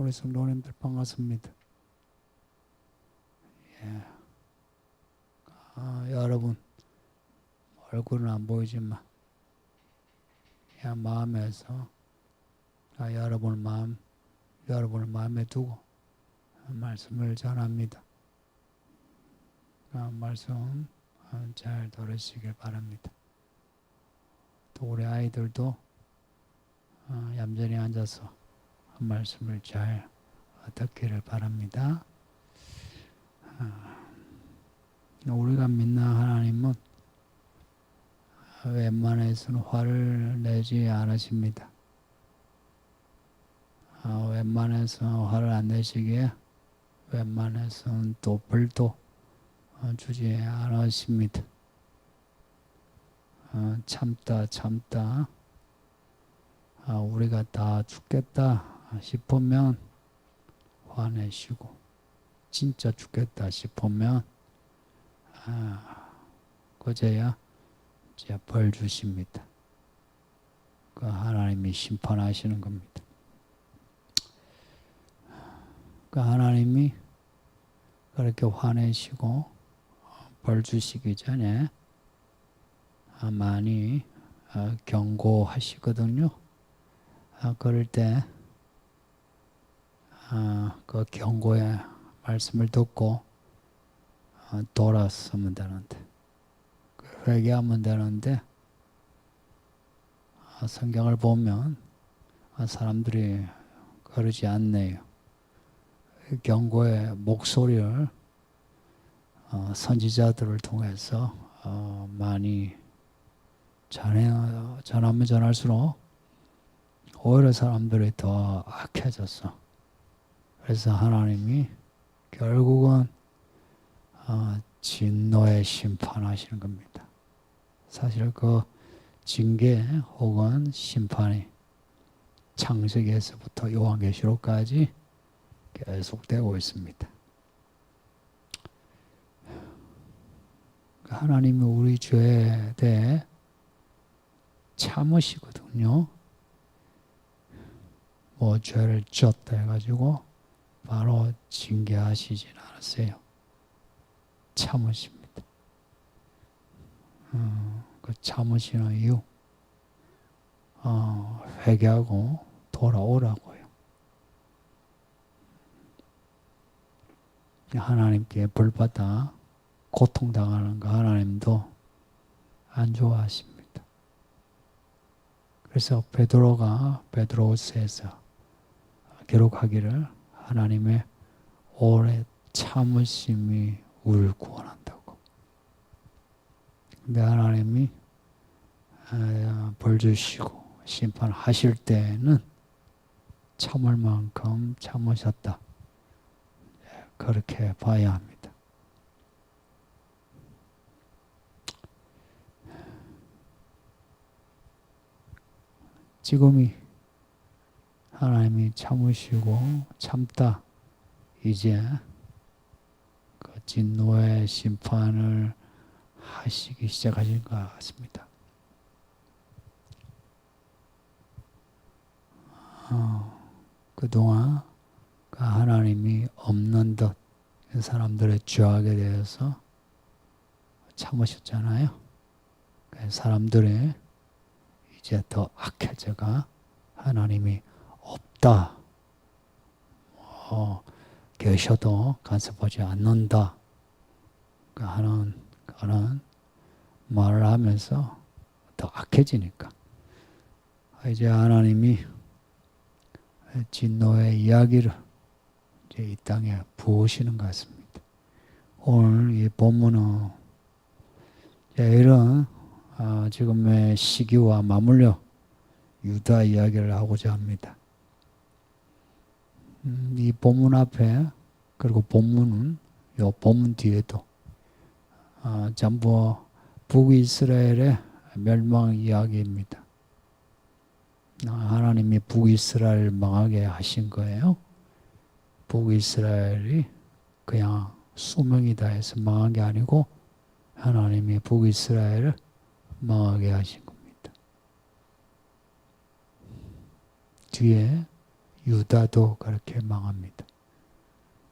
우리 성도님들 반갑습니다. 예. 아, 여러분 얼굴은 안 보이지만 야 마음에서 아, 여러분 마음 여러분을 마음에 두고 말씀을 전합니다. 아, 말씀 아, 잘 들으시길 바랍니다. 또 우리 아이들도 어, 얌전히 앉아서 말씀을 잘 듣기를 바랍니다. 아, 우리가 믿는 하나님은 웬만해서는 화를 내지 않으십니다. 아, 웬만해서 화를 안 내시기에 웬만해서는 또 벌도 어, 주지 않으십니다. 어, 참다 참다 아, 우리가 다 죽겠다 싶으면 화내시고 진짜 죽겠다 싶으면 아, 그제야 이제 벌 주십니다. 그 하나님이 심판하시는 겁니다. 그 하나님이 그렇게 화내시고 벌 주시기 전에 아, 많이 아, 경고하시거든요. 아, 그럴 때, 그 경고의 말씀을 듣고 돌았으면 되는데, 그 회개하면 되는데, 성경을 보면 사람들이 그러지 않네요. 경고의 목소리를 어, 선지자들을 통해서 어, 많이 전하면 전할수록 오히려 사람들이 더 악해졌어. 그래서 하나님이 결국은 어, 진노의 심판하시는 겁니다. 사실 그 징계 혹은 심판이 창세기에서부터 요한계시록까지 계속되고 있습니다. 하나님이 우리 죄에 대해 참으시거든요. 뭐 죄를 졌다 해가지고 바로 징계하시진 않으세요. 참으십니다. 어, 그 참으시는 이유 어, 회개하고 돌아오라고요. 하나님께 벌받아 고통당하는 거 하나님도 안 좋아하십니다. 그래서 베드로가 베드로스에서 기록하기를 하나님의 오래 참으심이 우리를 구원한다고. 근데 하나님이 아, 벌 주시고 심판하실 때는 참을 만큼 참으셨다. 그렇게 봐야 합니다. 지금이 하나님이 참으시고 참다 이제 그 진노의 심판을 하시기 시작하신 것 같습니다. 어, 그동안 그 하나님이 없는 듯 사람들의 죄악에 대해서 참으셨잖아요. 사람들의 이제 더 악해져가 하나님이 없다. 어, 계셔도 간섭하지 않는다. 그 하는 그런 말을 하면서 더 악해지니까 이제 하나님이 진노의 이야기를 이제 이 땅에 부으시는 것 같습니다. 오늘 이 본문은 이런 어, 지금의 시기와 맞물려 유다 이야기를 하고자 합니다. 음, 이 본문 앞에 그리고 본문은 요 본문 뒤에도 어, 전부 북이스라엘의 멸망 이야기입니다. 아, 하나님이 북이스라엘 망하게 하신 거예요. 북이스라엘이 그냥 수명이다 해서 망한 게 아니고 하나님이 북이스라엘을 망하게 하신 겁니다. 뒤에 유다도 그렇게 망합니다.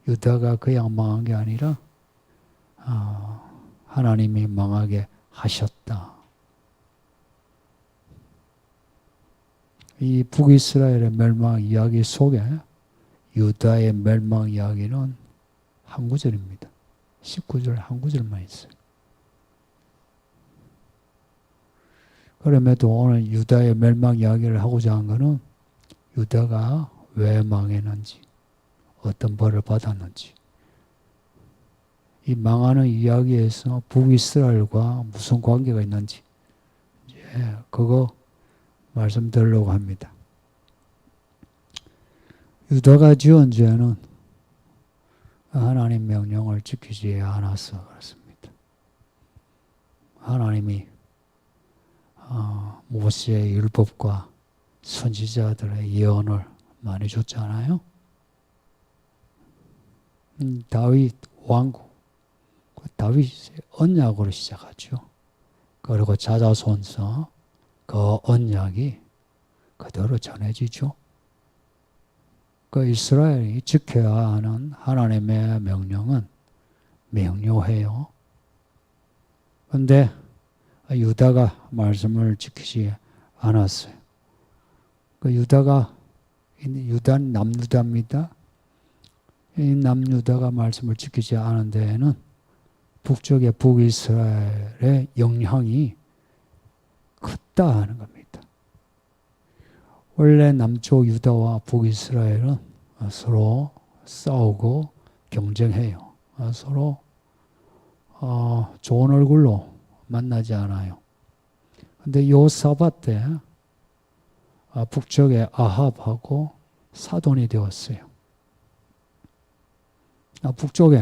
유다가 그냥 망한 게 아니라 아, 하나님이 망하게 하셨다. 이 북이스라엘의 멸망 이야기 속에 유다의 멸망 이야기는 한 구절입니다. 19절 한 구절만 있어요. 그럼에도 오늘 유다의 멸망 이야기를 하고자 한 것은 유다가 왜 망했는지, 어떤 벌을 받았는지, 이 망하는 이야기에서 북이스라엘과 무슨 관계가 있는지, 이제 그거 말씀드리려고 합니다. 유다가 지은 죄는 하나님 명령을 지키지 않아서 그렇습니다. 하나님이 어, 모세의 율법과 선지자들의 예언을 많이 줬잖아요. 음, 다윗 왕국, 그 다윗의 언약으로 시작하죠. 그리고 자자손서 그 언약이 그대로 전해지죠. 그 이스라엘이 지켜야 하는 하나님의 명령은 명료해요. 근데 유다가 말씀을 지키지 않았어요. 그 유다가 유다 남유다입니다. 이 남유다가 말씀을 지키지 않은 데에는 북쪽의 북이스라엘의 영향이 크다 하는 겁니다. 원래 남쪽 유다와 북이스라엘은 서로 싸우고 경쟁해요. 서로 어, 좋은 얼굴로 만나지 않아요. 근데 요사바 때 아, 북쪽의 아합하고 사돈이 되었어요. 아, 북쪽에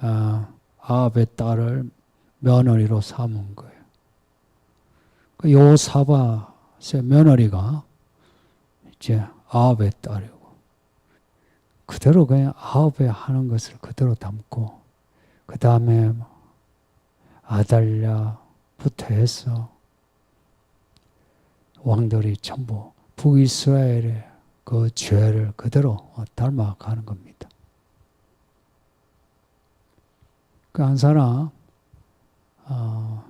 아, 아합의 딸을 며느리로 삼은 거예요. 그 요사밭의 며느리가 이제 아합의 딸이고 그대로 그냥 아합의 하는 것을 그대로 담고 그 다음에 아달랴부터 해서 왕들이 전부 북이스라엘의 그 죄를 그대로 닮아가는 겁니다. 그 한 사람 어,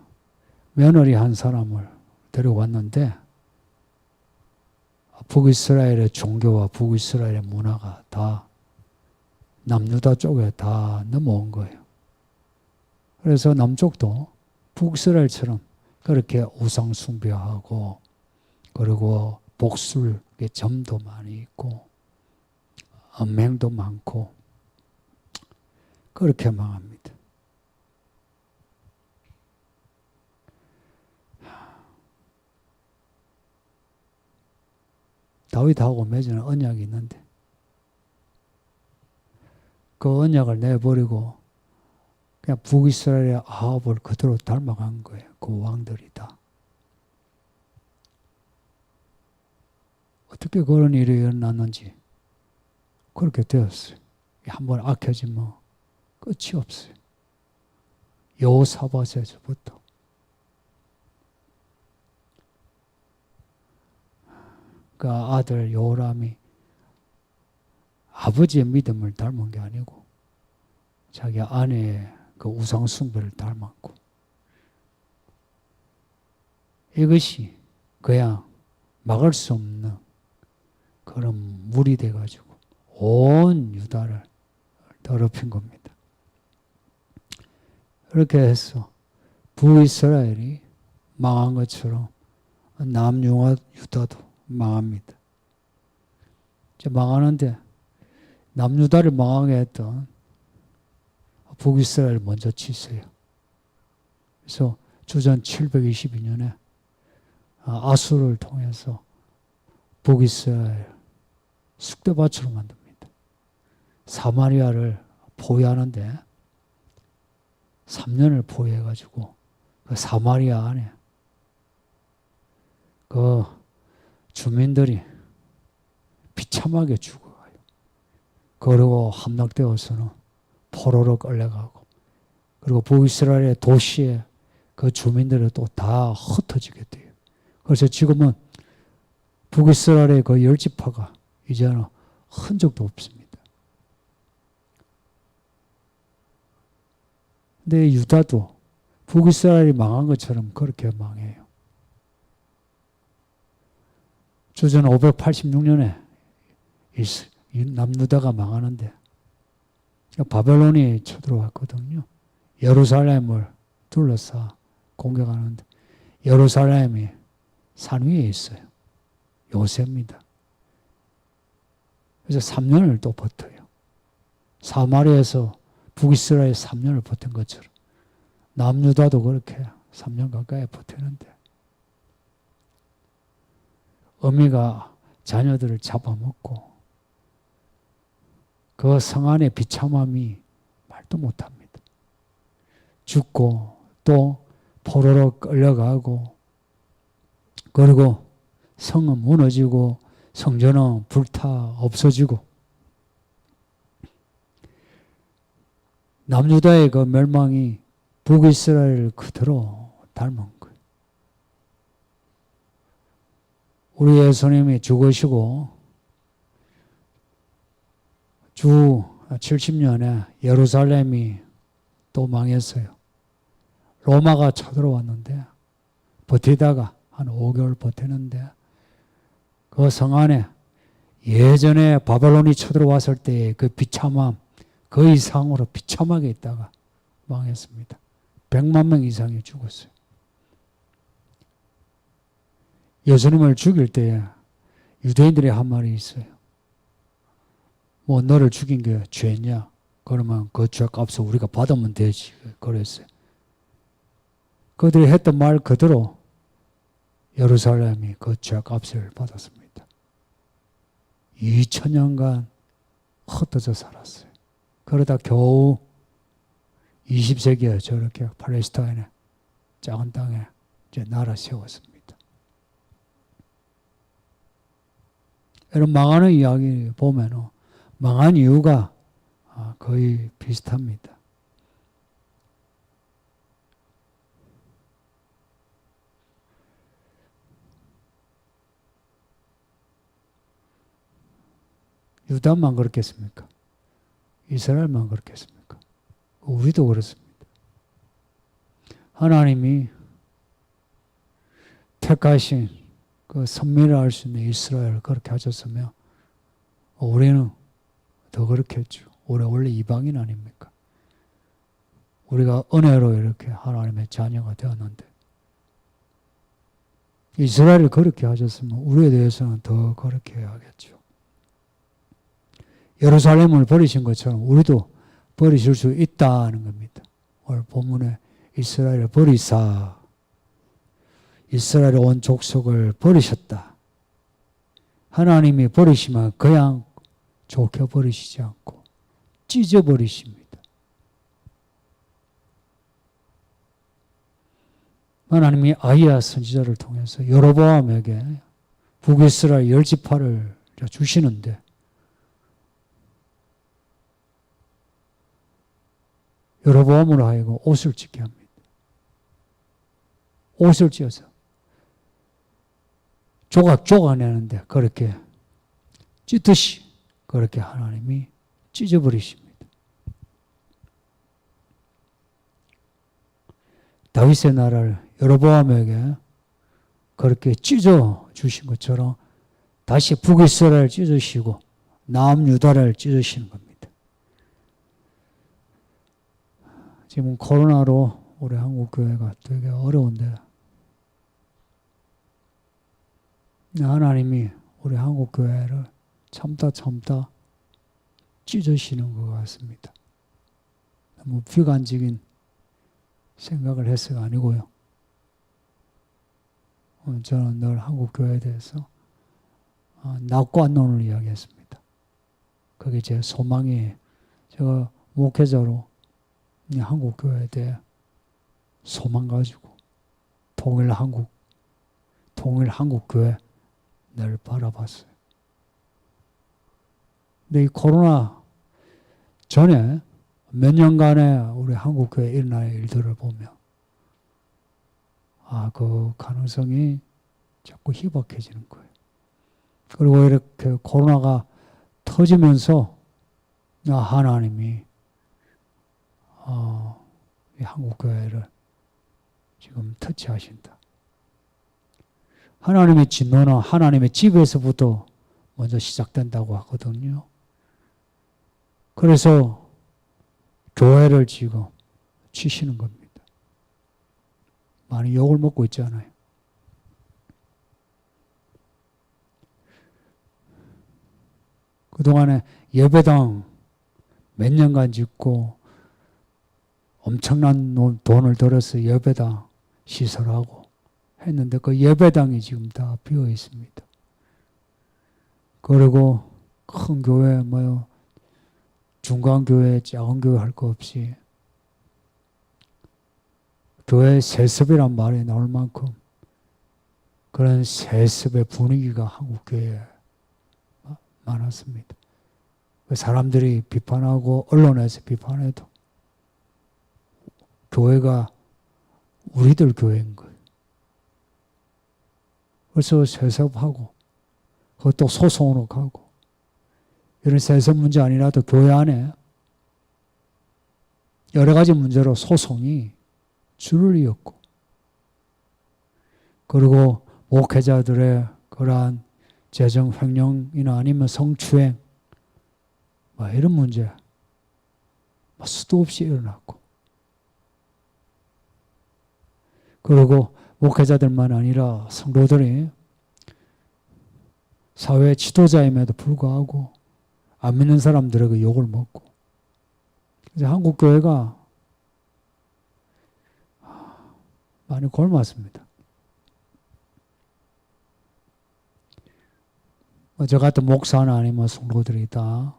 며느리 한 사람을 데려왔는데 북이스라엘의 종교와 북이스라엘의 문화가 다 남유다 쪽에 다 넘어온 거예요. 그래서 남쪽도 북이스라엘처럼 그렇게 우상 숭배하고 그리고 복술의 점도 많이 있고 엄행도 많고 그렇게 망합니다. 다윗하고 맺은 언약이 있는데 그 언약을 내버리고 그냥 북이스라엘의 아합을 그대로 닮아간 거예요. 그 왕들이 다. 어떻게 그런 일이 일어났는지 그렇게 되었어요. 한번 악해지면 끝이 없어요. 여호사밧에서부터 그 아들 요람이 아버지의 믿음을 닮은 게 아니고 자기 아내의 그 우상 숭배를 닮았고 이것이 그냥 막을 수 없는 그런 물이 돼가지고 온 유다를 더럽힌 겁니다. 그렇게 해서 북이스라엘이 망한 것처럼 남유다도 망합니다. 이제 망하는데 남유다를 망하게 했던 북이스라엘 먼저 치세요. 그래서 주전 722년에 아수를 통해서 북이스라엘 숙대밭으로 만듭니다. 사마리아를 포위하는데 3년을 포위해가지고 그 사마리아 안에 그 주민들이 비참하게 죽어가요. 그리고 함락되어서는 포로로 끌려가고 그리고 북이스라엘의 도시에 그 주민들이 또 다 흩어지게 돼요. 그래서 지금은 북이스라엘의 그 열지파가 이제는 흔적도 없습니다. 근데 유다도 북이스라엘이 망한 것처럼 그렇게 망해요. 주전 586년에 남유다가 망하는데 바벨론이 쳐들어왔거든요. 예루살렘을 둘러싸 공격하는데 예루살렘이 산 위에 있어요. 요새입니다. 그래서 3년을 또 버텨요. 사마리에서 북이스라엘 3년을 버틴 것처럼 남유다도 그렇게 3년 가까이 버티는데 어미가 자녀들을 잡아먹고 그 성 안의 비참함이 말도 못합니다. 죽고 또 포로로 끌려가고 그리고 성은 무너지고 성전은 불타 없어지고 남유다의 그 멸망이 북이스라엘을 그대로 닮은 거예요. 우리 예수님이 죽으시고 주 70년에 예루살렘이 또 망했어요. 로마가 쳐들어왔는데 버티다가 한 5개월 버티는데 그 성 안에 예전에 바벨론이 쳐들어왔을 때그 비참함 그 이상으로 비참하게 있다가 망했습니다. 100만 명 이상이 죽었어요. 예수님을 죽일 때 유대인들이 한 말이 있어요. 뭐 너를 죽인 게 죄냐? 그러면 그 죄값을 우리가 받으면 되지. 그랬어요. 그들이 했던 말 그대로 예루살렘이 그 죄값을 받았습니다. 2000년간 흩어져 살았어요. 그러다 겨우 20세기에 저렇게 팔레스타인의 작은 땅에 이제 나라 세웠습니다. 이런 망하는 이야기 보면 망한 이유가 아, 거의 비슷합니다. 유다만 그렇겠습니까? 이스라엘만 그렇겠습니까? 우리도 그렇습니다. 하나님이 택하신 그 선민을 알수 있는 이스라엘을 그렇게 하셨으면 우리는 더 그렇겠죠. 우리 원래 이방인 아닙니까? 우리가 은혜로 이렇게 하나님의 자녀가 되었는데 이스라엘을 그렇게 하셨으면 우리에 대해서는 더 그렇게 해야겠죠. 예루살렘을 버리신 것처럼 우리도 버리실 수 있다는 겁니다. 오늘 본문에 이스라엘을 버리사 이스라엘의 온 족속을 버리셨다. 하나님이 버리시면 그냥 좋게 버리시지 않고 찢어버리십니다. 하나님이 아이야 선지자를 통해서 여로보암에게 북이스라엘 열 지파를 주시는데 여로보암으로 하여금 옷을 찢게 합니다. 옷을 찢어서 조각 조각내는데 그렇게 찢듯이 그렇게 하나님이 찢어버리십니다. 다윗의 나라를 여로보암에게 그렇게 찢어 주신 것처럼 다시 북이스라엘 찢으시고 남유다를 찢으시는 겁니다. 지금 코로나로 우리 한국 교회가 되게 어려운데 하나님이 우리 한국 교회를 참다 참다 찢으시는 것 같습니다. 너무 비관적인 생각을 해서가 아니고요. 어, 저는 늘 한국 교회에 대해서 어, 낙관론을 이야기했습니다. 그게 제 소망이에요. 제가 목회자로 한국 교회에 대해 소망 가지고 통일 한국, 통일 한국 교회 늘 바라봤어요. 근데 이 코로나 전에 몇 년간의 우리 한국 교회 일어난 일들을 보면 아, 그 가능성이 자꾸 희박해지는 거예요. 그리고 이렇게 코로나가 터지면서 아, 하나님이 어, 이 한국 교회를 지금 터치하신다. 하나님의 진노는 하나님의 집에서부터 먼저 시작된다고 하거든요. 그래서 교회를 지금 치시는 겁니다. 많이 욕을 먹고 있잖아요. 그동안에 예배당 몇 년간 짓고 엄청난 노- 돈을 들여서 예배당 시설하고 했는데 그 예배당이 지금 다 비어 있습니다. 그리고 큰 교회 뭐요 중간 교회 작은 교회 할 거 없이 교회 세습이란 말이 나올 만큼 그런 세습의 분위기가 한국 교회에 많았습니다. 그 사람들이 비판하고 언론에서 비판해도 교회가 우리들 교회인 거예요. 그래서 세습하고 그것도 소송으로 가고 이런 세습 문제 아니라도 교회 안에 여러 가지 문제로 소송이 줄을 이었고 그리고 목회자들의 그러한 재정 횡령이나 아니면 성추행 뭐 이런 문제 뭐 수도 없이 일어났고 그리고 목회자들만 아니라 성도들이 사회 지도자임에도 불구하고 안 믿는 사람들에게 욕을 먹고 이제 한국 교회가 많이 굶었습니다. 뭐저 같은 목사나 아니면 성도들이 다,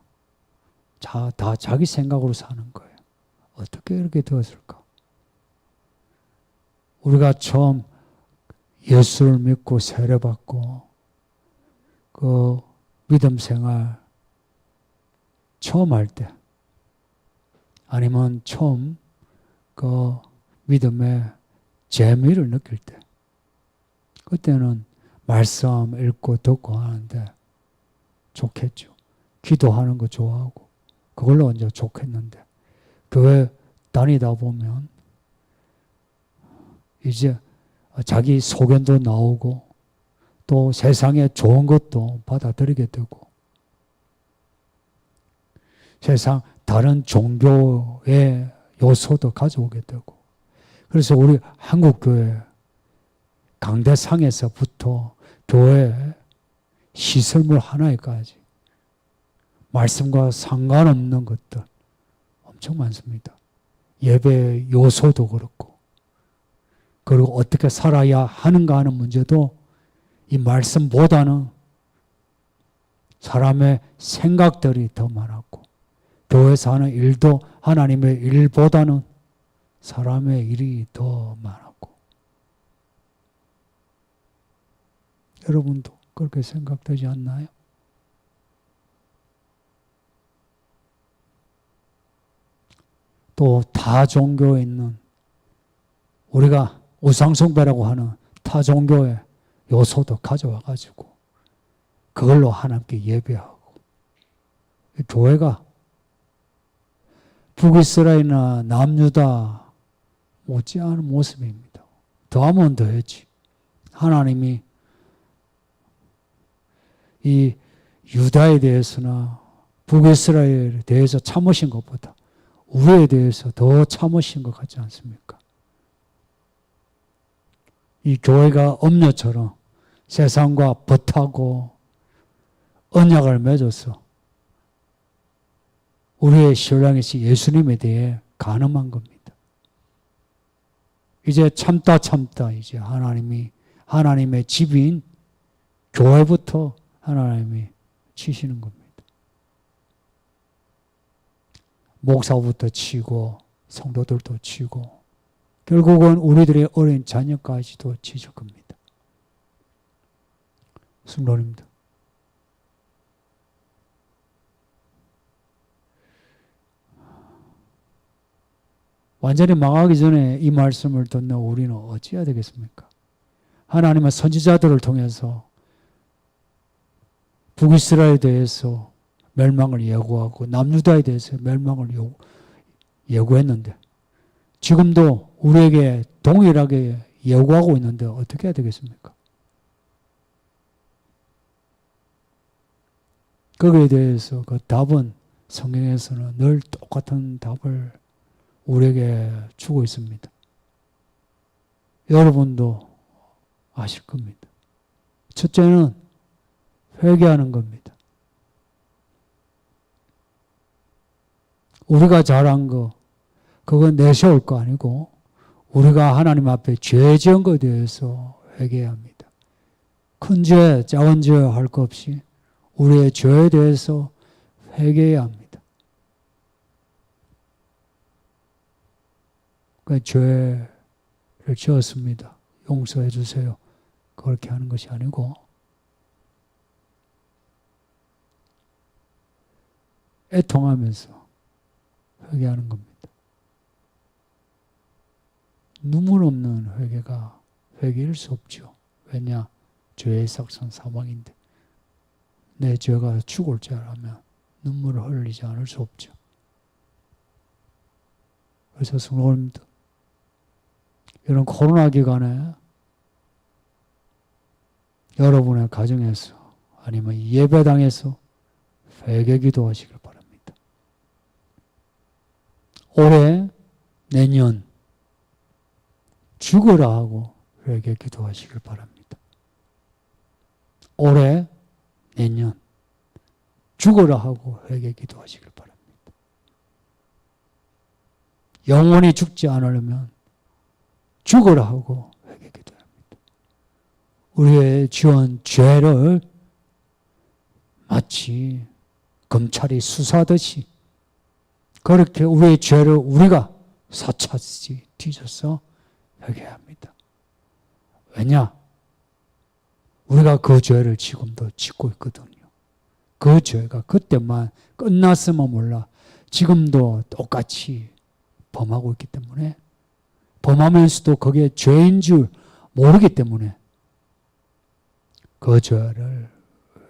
자, 다 자기 생각으로 사는 거예요. 어떻게 이렇게 되었을까? 우리가 처음 예수를 믿고 세례받고 그 믿음 생활 처음 할 때, 아니면 처음 그 믿음의 재미를 느낄 때, 그때는 말씀 읽고 듣고 하는데 좋겠죠. 기도하는 거 좋아하고, 그걸로 이제 좋겠는데, 교회 다니다 보면, 이제 자기 소견도 나오고, 또 세상에 좋은 것도 받아들이게 되고, 세상 다른 종교의 요소도 가져오게 되고, 그래서 우리 한국교회 강대상에서부터 교회 시설물 하나에까지 말씀과 상관없는 것들 엄청 많습니다. 예배 요소도 그렇고, 그리고 어떻게 살아야 하는가 하는 문제도 이 말씀보다는 사람의 생각들이 더 많았고, 교회에서 하는 일도 하나님의 일보다는 사람의 일이 더 많았고, 여러분도 그렇게 생각되지 않나요? 또타 종교에 있는 우리가 우상숭배라고 하는 타 종교의 요소도 가져와 가지고 그걸로 하나님께 예배하고 교회가 북이스라엘이나 남유다 못지않은 모습입니다. 더하면 더했지. 하나님이 이 유다에 대해서나 북이스라엘에 대해서 참으신 것보다 우리에 대해서 더 참으신 것 같지 않습니까? 이 교회가 엄녀처럼 세상과 벗하고 언약을 맺어서 우리의 신랑이신 예수님에 대해 가늠한 겁니다. 이제 참다 참다 이제 하나님이 하나님의 집인 교회부터 하나님이 치시는 겁니다. 목사부터 치고 성도들도 치고 결국은 우리들의 어린 자녀까지도 치실 겁니다. 승론입니다. 완전히 망하기 전에 이 말씀을 듣는 우리는 어찌해야 되겠습니까? 하나님은 선지자들을 통해서 북이스라엘에 대해서 멸망을 예고하고 남유다에 대해서 멸망을 요- 예고했는데 지금도 우리에게 동일하게 예고하고 있는데 어떻게 해야 되겠습니까? 거기에 대해서 그 답은 성경에서는 늘 똑같은 답을 우리에게 주고 있습니다. 여러분도 아실 겁니다. 첫째는 회개하는 겁니다. 우리가 잘한 거, 그건 내세울 거 아니고, 우리가 하나님 앞에 죄 지은 것에 대해서 회개해야 합니다. 큰 죄, 작은 죄 할 것 없이 우리의 죄에 대해서 회개해야 합니다. 그 죄를 지었습니다. 용서해 주세요. 그렇게 하는 것이 아니고 애통하면서 회개하는 겁니다. 눈물 없는 회개가 회개일 수 없죠. 왜냐? 죄의 삭선 사망인데 내 죄가 죽을 줄 알면 눈물을 흘리지 않을 수 없죠. 그래서 성도님들 이런 코로나 기간에 여러분의 가정에서 아니면 예배당에서 회개 기도하시길 바랍니다. 올해 내년 죽어라 하고 회개 기도하시길 바랍니다. 올해 내년 죽어라 하고 회개 기도하시길 바랍니다. 영원히 죽지 않으려면 죽어라 하고 회개 기도합니다. 우리의 지은 죄를 마치 검찰이 수사하듯이 그렇게 우리의 죄를 우리가 사차지 뒤져서 회개합니다. 왜냐? 우리가 그 죄를 지금도 짓고 있거든요. 그 죄가 그때만 끝났으면 몰라. 지금도 똑같이 범하고 있기 때문에 범하면서도 그게 죄인 줄 모르기 때문에 그 죄를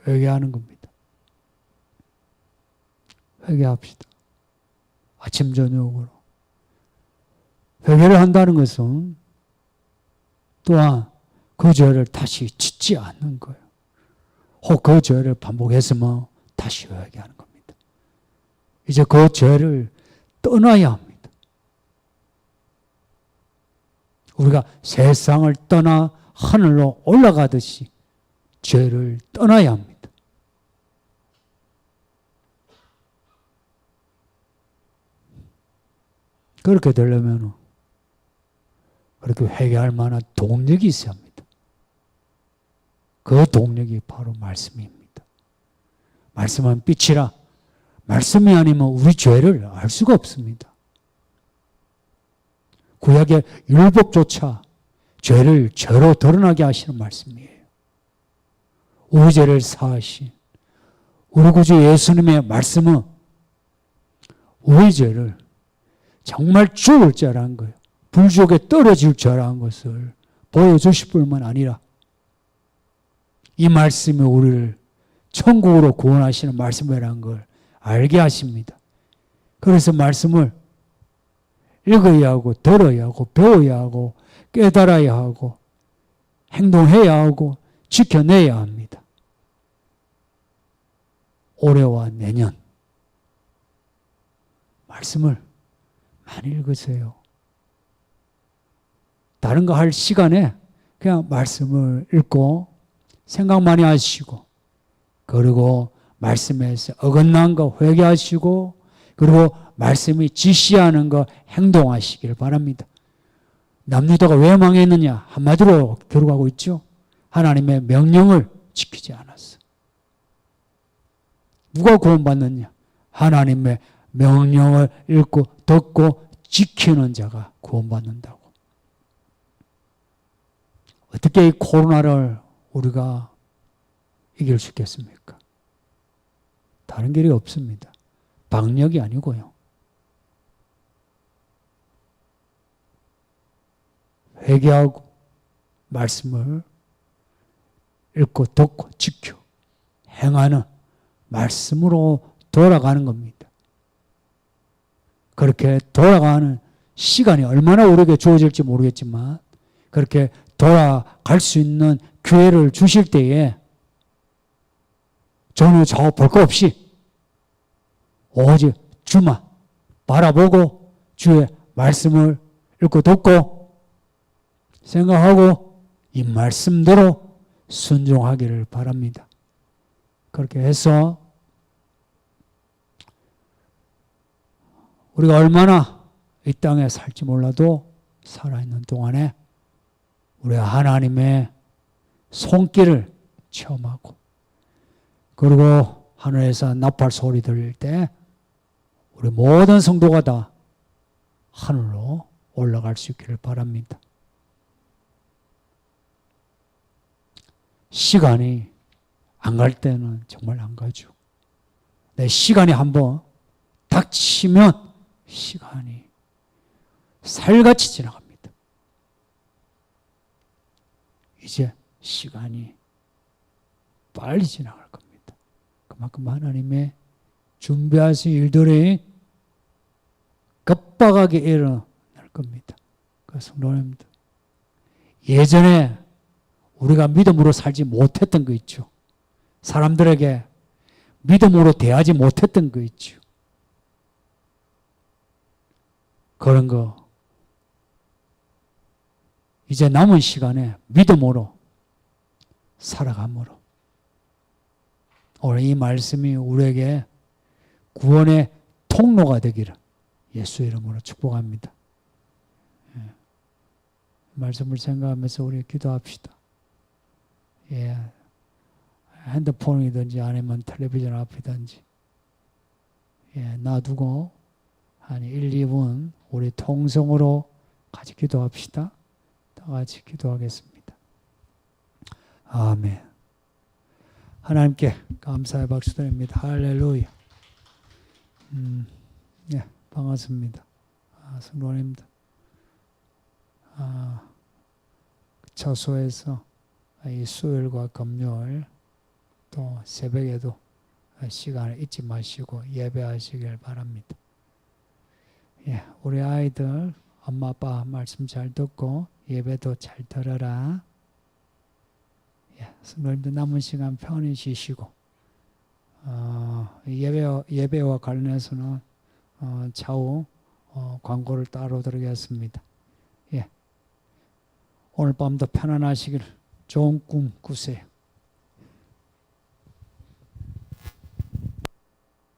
회개하는 겁니다. 회개합시다. 아침 저녁으로 회개를 한다는 것은 또한 그 죄를 다시 짓지 않는 거예요. 혹 그 죄를 반복했으면 다시 회개하는 겁니다. 이제 그 죄를 떠나야 합니다. 우리가 세상을 떠나 하늘로 올라가듯이 죄를 떠나야 합니다. 그렇게 되려면 그렇게 회개할 만한 동력이 있어야 합니다. 그 동력이 바로 말씀입니다. 말씀은 빛이라 말씀이 아니면 우리 죄를 알 수가 없습니다. 구약의 율법조차 죄를 죄로 드러나게 하시는 말씀이에요. 우리 죄를 사하신 우리 구주 예수님의 말씀은 우리 죄를 정말 죽을 죄라는 거예요. 불지옥에 떨어질 죄라는 것을 보여주실 뿐만 아니라 이 말씀이 우리를 천국으로 구원하시는 말씀이라는 걸 알게 하십니다. 그래서 말씀을 읽어야 하고 들어야 하고 배워야 하고 깨달아야 하고 행동해야 하고 지켜내야 합니다. 올해와 내년 말씀을 많이 읽으세요. 다른 거 할 시간에 그냥 말씀을 읽고 생각 많이 하시고 그리고 말씀에서 어긋난 거 회개하시고 그리고 말씀이 지시하는 거 행동하시길 바랍니다. 남유다가 왜 망했느냐? 한마디로 결국하고 있죠. 하나님의 명령을 지키지 않았어. 누가 구원받느냐? 하나님의 명령을 읽고 듣고 지키는 자가 구원받는다고. 어떻게 이 코로나를 우리가 이길 수 있겠습니까? 다른 길이 없습니다. 방역이 아니고요. 회개하고 말씀을 읽고 듣고 지켜 행하는 말씀으로 돌아가는 겁니다. 그렇게 돌아가는 시간이 얼마나 우리에게 주어질지 모르겠지만 그렇게 돌아갈 수 있는 기회를 주실 때에 저는 저볼거 없이 오직 주만 바라보고 주의 말씀을 읽고 듣고 생각하고 이 말씀대로 순종하기를 바랍니다. 그렇게 해서 우리가 얼마나 이 땅에 살지 몰라도 살아있는 동안에 우리가 하나님의 손길을 체험하고 그리고 하늘에서 나팔 소리 들릴 때 우리 모든 성도가 다 하늘로 올라갈 수 있기를 바랍니다. 시간이 안 갈 때는 정말 안 가죠. 내 시간이 한번 닥치면 시간이 살같이 지나갑니다. 이제 시간이 빨리 지나갈 겁니다. 그만큼 하나님의 준비하신 일들이 급박하게 일어날 겁니다. 그 성도님들 예전에 우리가 믿음으로 살지 못했던 거 있죠. 사람들에게 믿음으로 대하지 못했던 거 있죠. 그런 거 이제 남은 시간에 믿음으로 살아감으로 오늘 이 말씀이 우리에게 구원의 통로가 되기를 예수 이름으로 축복합니다. 예. 말씀을 생각하면서 우리 기도합시다. 예. 핸드폰이든지 아니면 텔레비전 앞이든지 예, 놔두고 한 1, 2분 우리 통성으로 같이 기도합시다. 다 같이 기도하겠습니다. 아멘. 하나님께 감사의 박수 드립니다. 할렐루야. 음, 예, 반갑습니다. 아, 성도님들. 아, 처소에서 이 수요일과 금요일 또 새벽에도 시간을 잊지 마시고 예배하시길 바랍니다. 예, 우리 아이들 엄마 아빠 말씀 잘 듣고 예배도 잘 들어라. 예, 성도님들 남은 시간 편히 쉬시고 어, 예배 예배와 관련해서는 어, 차후 어, 광고를 따로 드리겠습니다. 예, 오늘 밤도 편안하시길 좋은 꿈 꾸세요.